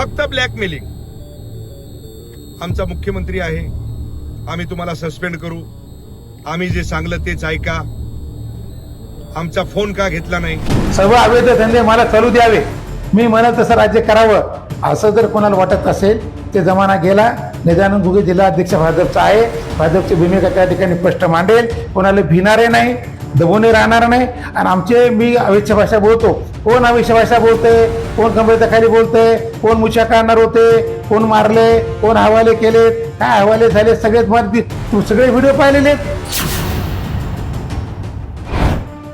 फक्त ब्लॅकमेलिंग आमचा मुख्यमंत्री आहे. आम्ही तुम्हाला सस्पेंड करू. आम्ही जे सांगलं तेच ऐका. आमचा फोन का घेतला नाही? सर्व अवैध धंदे मला चालू द्यावे. मी म्हणत तसं राज्य करावं. असं जर कोणाला वाटत असेल ते जमाना गेला. निदानंद गुगे जिल्हा अध्यक्ष भाजपचा आहे. भाजपची भूमिका त्या ठिकाणी स्पष्ट मांडेल. कोणाला भिणारे नाही दबून राहणार नाही. आणि आमचे मी अविच्छ भाषा बोलतो. कोण अविच्छ भाषा बोलते कोण कंबरेच्या खाली बोलते कोण मुछा काढणार होते कोण मारले कोण हवाले केले काय हवाले झाले सगळेच तू सगळे व्हिडिओ पाहिलेले आहेत.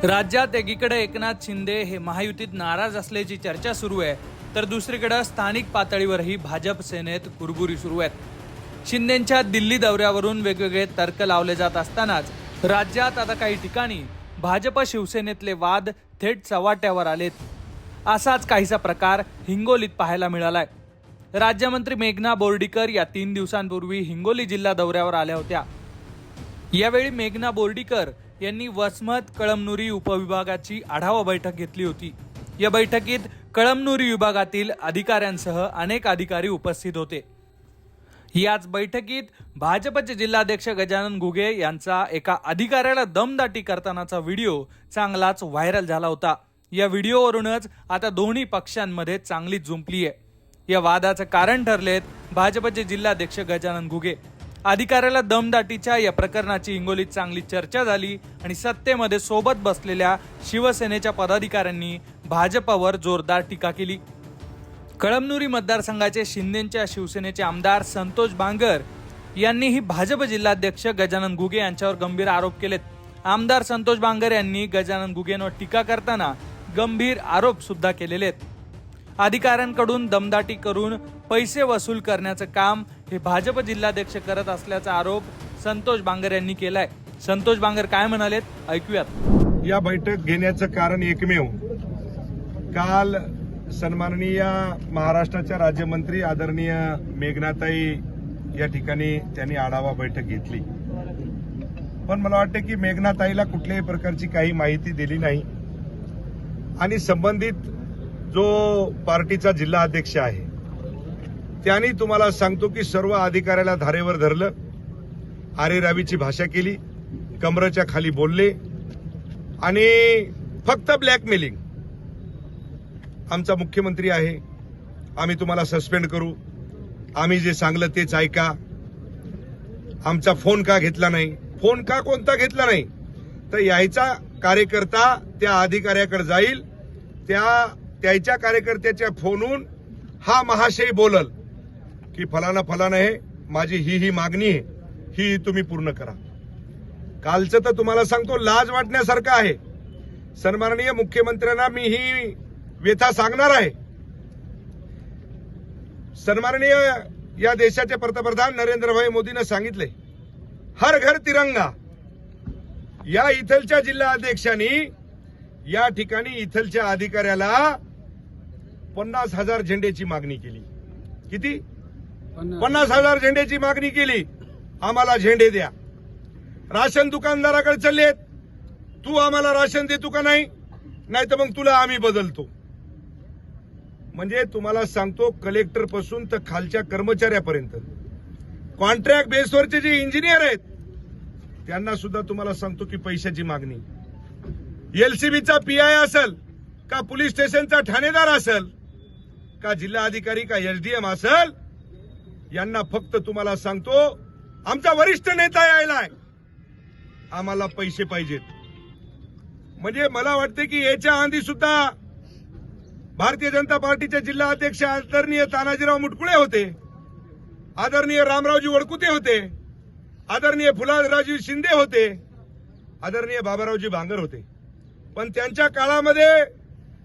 राज्यात एकीकडे एकनाथ शिंदे हे महायुतीत नाराज असल्याची चर्चा सुरू आहे तर दुसरीकडे स्थानिक पातळीवरही भाजप सेनेत कुरबुरी सुरू आहेत शिंदेच्या दिल्ली दौऱ्यावरून वेगवेगळे तर्क लावले जात असतानाच राज्यात आता काही ठिकाणी भाजप शिवसेनेतले वाद थेट चव्हाट्यावर आलेत असाच काहीसा प्रकार हिंगोलीत पाहायला मिळालाय. राज्यमंत्री मेघना बोर्डीकर या तीन दिवसांपूर्वी हिंगोली जिल्हा दौऱ्यावर आल्या होत्या. यावेळी मेघना बोर्डीकर यांनी वसमत कळमनुरी उपविभागाची आढावा बैठक घेतली होती. या बैठकीत कळमनुरी विभागातील अधिकाऱ्यांसह अनेक अधिकारी उपस्थित होते. याच बैठकीत भाजपचे जिल्हाध्यक्ष गजानन घुगे यांचा एका अधिकाऱ्याला दमदाटी करतानाचा व्हिडिओ चांगलाच व्हायरल झाला होता. या व्हिडिओवरूनच आता दोन्ही पक्षांमध्ये चांगली जुंपली आहे. या वादाचं कारण ठरलेत भाजपचे जिल्हाध्यक्ष गजानन घुगे. अधिकाऱ्याला दमदाटीच्या या प्रकरणाची हिंगोलीत चांगली चर्चा झाली आणि सत्तेमध्ये सोबत बसलेल्या शिवसेनेच्या पदाधिकाऱ्यांनी भाजपावर जोरदार टीका केली. कळमनुरी मतदारसंघाचे शिंदेच्या शिवसेनेचे आमदार संतोष बांगर यांनीही भाजप जिल्हाध्यक्ष गजानन घुगे यांच्यावर गंभीर आरोप केलेत. आमदार संतोष बांगर यांनी गजानन घुगेंवर टीका करताना गंभीर आरोप सुद्धा केलेले आहेत. अधिकाऱ्यांकडून दमदाटी करून पैसे वसूल करण्याचं काम हे भाजप जिल्हाध्यक्ष करत असल्याचा आरोप संतोष बांगर यांनी केलाय. संतोष बांगर काय म्हणालेत? ऐकूयात. या बैठक घेण्याचं कारण एकमेव काल सन्माननीय महाराष्ट्राच्या राज्यमंत्री आदरणीय मेघनाताई या ठिकाणी त्यांनी आढावा बैठक घेतली. पण मला वाटतं की मेघनाताईला कुठल्याही प्रकारची काही माहिती दिली नाही. आणि संबंधित जो पार्टीचा जिल्हा अध्यक्ष आहे त्यांनी तुम्हाला सांगतो की सर्व अधिकाऱ्याला धारेवर धरलं आरे रावीची भाषा केली कमरच्या खाली बोलले आणि फक्त ब्लॅकमेलिंग आमचा मुख्यमंत्री आहे आम्ही तुम्हाला सस्पेंड करू. आम्ही जे सांगलं तेच ऐका. आमचा फोन का घेतला नाही? फोन का कोणता घेतला नाही? तर यायचा कार्यकर्ता त्या अधिकाऱ्याकडे जाईल. त्या त्याच्या कार्यकर्त्याच्या फोनून हा महाशय बोलल की फलाना फलाना हे माझी ही ही मागणी आहे ही तुम्ही पूर्ण करा. कालचं तर तुम्हाला सांगतो लाज वाटण्यासारखं आहे. सन्माननीय मुख्यमंत्र्यांना मी ही व्यथा सांगणार आहे. सन्माननीय या देशाचे पंतप्रधान नरेंद्रभाई मोदीनं सांगितले हर घर तिरंगा. या इथलच्या जिल्हा अध्यक्षांनी या ठिकाणी इथलच्या अधिकाऱ्याला पन्नास हजार झेंड्याची मागणी केली. किती? पन्नास. हजार झेंड्याची मागणी केली. आम्हाला झेंडे द्या. राशन दुकानदाराकडे चाललेत तू आम्हाला राशन देतो का नाही? नाही तर मग तुला आम्ही बदलतो. म्हणजे तुम्हाला सांगतो कलेक्टरपासून तर खालच्या कर्मचाऱ्यापर्यंत. कॉन्ट्रॅक्ट बेसवरचे जे इंजिनियर आहेत त्यांना सुद्धा तुम्हाला सांगतो की पैशाची मागणी. एलसीबीचा पीआय असेल का पोलीस स्टेशनचा ठाणेदार असेल का जिल्हा अधिकारी का एसडीएम असेल यांना फक्त तुम्हाला सांगतो आमचा वरिष्ठ नेता यायलाय. आम्हाला पैसे पाहिजेत. म्हणजे मला वाटते की याच्या आधी सुद्धा भारतीय जनता पार्टीचे जिल्हा अध्यक्ष आदरणीय तानाजीराव मुटकुळे होते. आदरणीय रामरावजी वडकुते होते. आदरणीय फुलाराजी शिंदे होते आदरणीय बाबारावजी भांगर होते. पण त्यांच्या काळामध्ये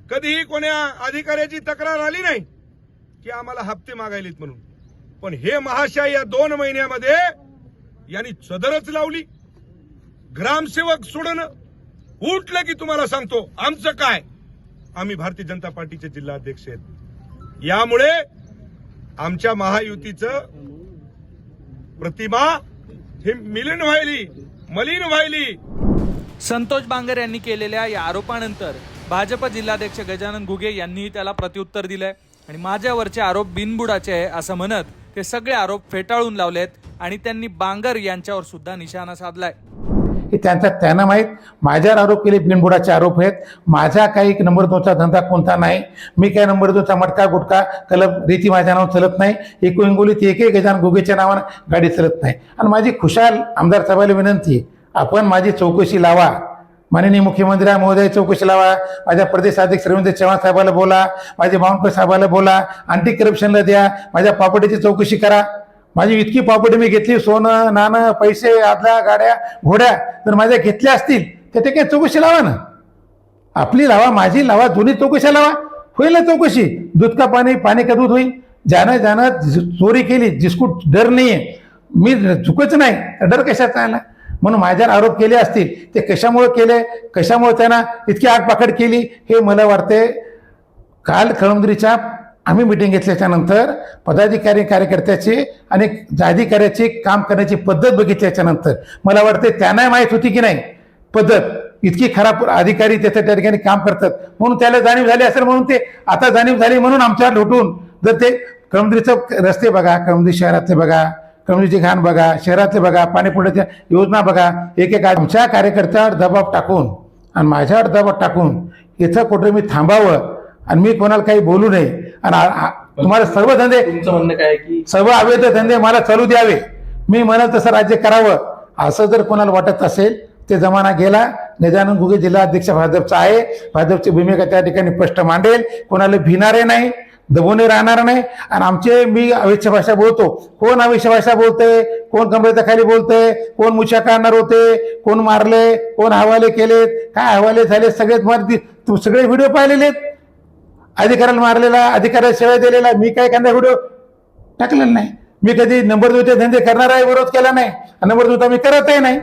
कधीही कोण्या अधिकाऱ्याची तक्रार आली नाही की आम्हाला हप्ते मागायलेत म्हणून. पण हे महाशय या दोन महिन्यामध्ये यांनी सदरच लावली. ग्रामसेवक सोडणं उठलं की तुम्हाला सांगतो आमचं काय? आम्ही भारतीय जनता पार्टीचे जिल्हा अध्यक्ष आहेत. यामुळे आमच्या महायुतीचं प्रतिमा हे मिलीन व्हायली मलिन व्हायली. संतोष बांगर यांनी केलेल्या या आरोपानंतर भाजप जिल्हाध्यक्ष गजानन घुगे यांनीही त्याला प्रत्युत्तर दिलंय. आणि माझ्यावरचे आरोप बिनबुडाचे आहे असं म्हणत ते सगळे आरोप फेटाळून लावलेत आणि त्यांनी बांगर यांच्यावर सुद्धा निशाणा साधलाय. हे त्यांचा त्यांना माहीत माझ्यावर आरोप केले बिनबुडाचे आरोप आहेत. माझा काही नंबर दोनचा धंदा कोणता नाही. मी काय नंबर दोनचा मटका गुटका कलब रीती माझ्या नावावर चलत नाही. एकूण हिंगोलीत एक गजान गोगेच्या नावानं गाडी चलत नाही. आणि माझी खुशाल आमदार साहेबाला विनंती आहे आपण माझी चौकशी लावा. माननीय मुख्यमंत्री महोदय चौकशी लावा. माझ्या प्रदेश अध्यक्ष रवींद्र चव्हाण साहेबाला बोला. माझे बावनकर साहेबाला बोला. अँटी करप्शनला द्या. माझ्या प्रॉपर्टीची चौकशी करा. माझी इतकी प्रॉपर्टी मी घेतली सोनं नाणं पैसे आदल्या गाड्या घोड्या जर माझ्या घेतल्या असतील तर ते काय चौकशी लावा ना. आपली लावा माझी लावा जुनी चौकशी लावा. होईल ना चौकशी. दूध का पाणी पाणी का दूध होईल? ज्यानं ज्यानं चोरी केली जिसकू डर नाही आहे मी चुकच नाही. तर डर कशाचा आला म्हणून माझ्यावर आरोप केले असतील ते कशामुळे केले? कशामुळे त्यांना इतकी आगपाखड केली? हे मला वाटते काल कळमनुरीच्या आम्ही मिटिंग घेतल्याच्यानंतर पदाधिकारी कार्यकर्त्याची आणि जाधिकाऱ्याचे काम करण्याची पद्धत बघितल्याच्यानंतर मला वाटते त्यांना माहीत होती की नाही पद्धत. इतकी खराब अधिकारी त्याच्या त्या ठिकाणी काम करतात. म्हणून त्याला जाणीव झाली असेल म्हणून ते आता जाणीव झाली म्हणून आमच्यावर लुटून जर ते कळमनुरीचं रस्ते बघा कळमनुरी शहरातले बघा कळमनुरीची घाण बघा शहरातले बघा पाणीपुरवठ्याच्या योजना बघा एक एक आमच्या कार्यकर्त्यावर दबाव टाकून आणि माझ्यावर दबाव टाकून इथं कुठं मी थांबावं आणि मी कोणाला काही बोलू नये आणि तुम्हाला सर्व धंदे तुमचं म्हणणं काय की सर्व अवैध धंदे मला चालू द्यावे. मी म्हणत तसं राज्य करावं. असं जर कोणाला वाटत असेल ते जमाना गेला. निदानंद गुगे जिल्हा अध्यक्ष भाजपचा आहे. भाजपची भूमिका त्या ठिकाणी स्पष्ट मांडेल. कोणाला भिणारे नाही दबोने राहणार नाही. आणि आमचे मी अविच्छ भाषा बोलतो. कोण अविच्छ भाषा बोलते कोण कमरेच्या खाली बोलते कोण मुछा काढणार होते? कोण मारले? कोण हवाले केलेत? काय हवाले झाले? सगळेच मारती तू सगळे व्हिडिओ पाहिलेले आहेत अधिकाऱ्याला मारलेला अधिकाऱ्याला सेवा दिलेला मी काय कांदा व्हिडिओ टाकलेला नाही. मी कधी नंबर दोनचे धंदे आहे विरोध केला नाही. नंबर दोन मी करतही नाही.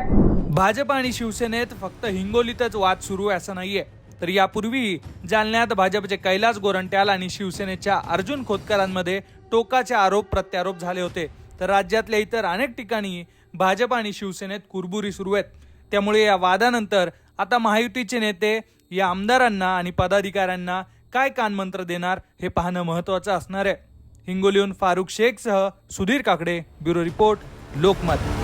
भाजप आणि शिवसेनेत फक्त हिंगोलीतच वाद सुरू आहे असं नाहीये. तर यापूर्वी जालन्यात भाजपचे कैलास गोरंट्याल आणि शिवसेनेच्या अर्जुन खोतकरांमध्ये टोकाचे आरोप प्रत्यारोप झाले होते. तर राज्यातल्या इतर अनेक ठिकाणी भाजप आणि शिवसेनेत कुरबुरी सुरू आहेत. त्यामुळे या वादानंतर आता महायुतीचे नेते या आमदारांना आणि पदाधिकाऱ्यांना काय कानमंत्र देणार हे पाहणं महत्त्वाचं असणार आहे. हिंगोलीहून फारुख शेखसह सुधीर काकडे ब्युरो रिपोर्ट लोकमत